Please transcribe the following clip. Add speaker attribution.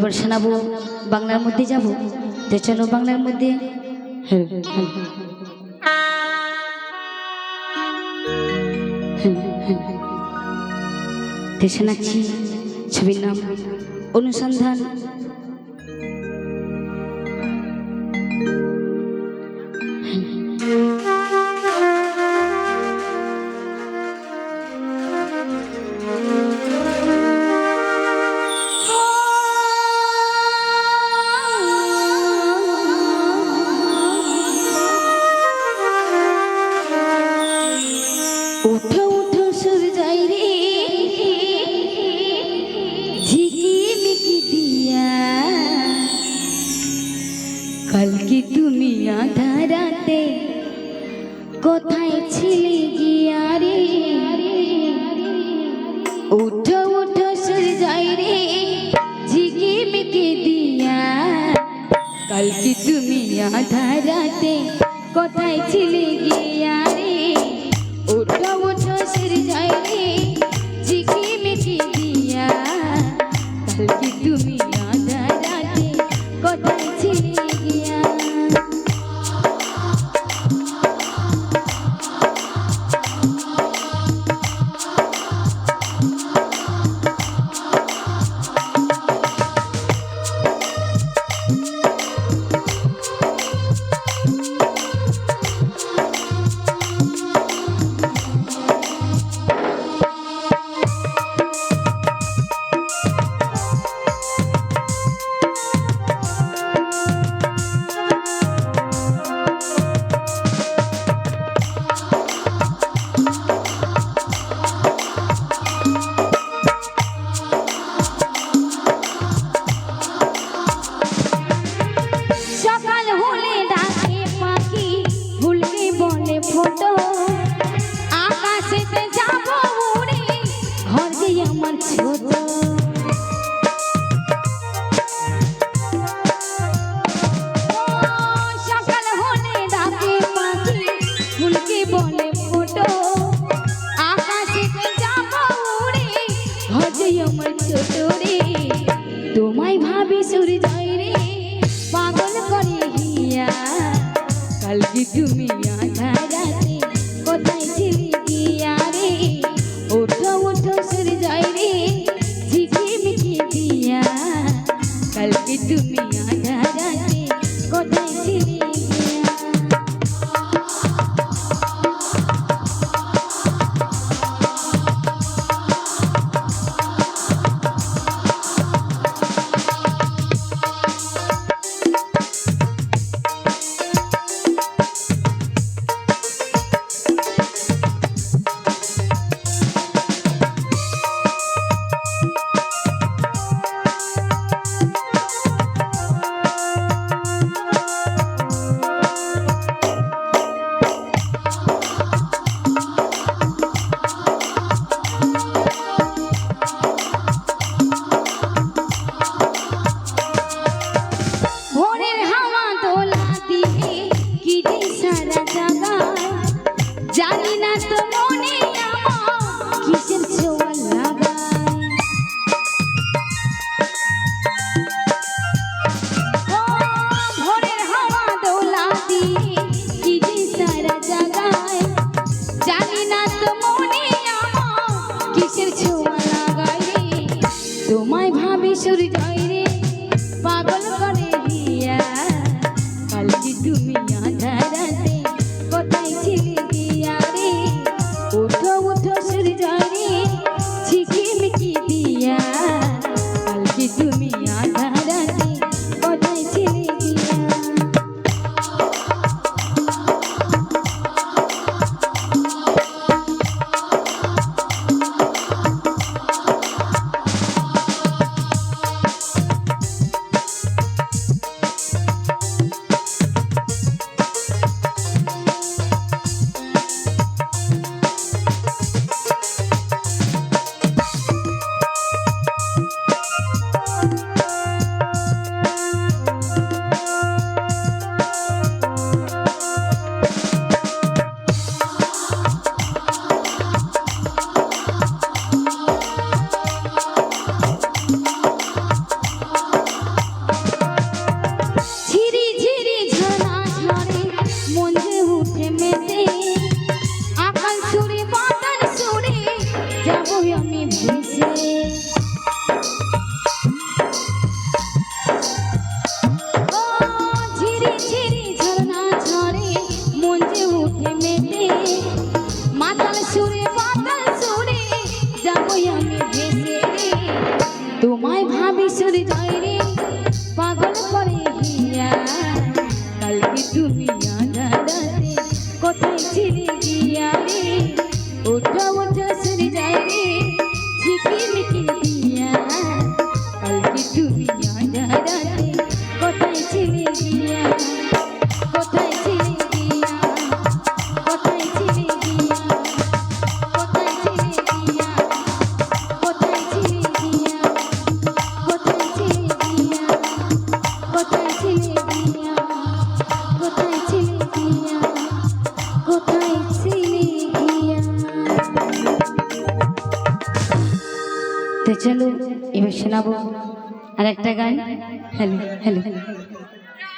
Speaker 1: এবার শোনাবো বাংলার মধ্যে যাব? তো চলো বাংলার মধ্যে। হ্যাঁ। শোনাচ্ছি ছবির নাম অনুসন্ধান। ছিলে গিয়া রে উঠো উঠো, সর যাই রে। ঝিকি মিকি দিয়া। কালকে তুমি আধারাতে কোথায় ছিলে গিয়া রে উঠো উঠো, সর যাই রে। সুর যাই রে পাগল করে হিয়া। কালকে তুমি চলো এবার শোনাবো আর একটা গান। Hello hello.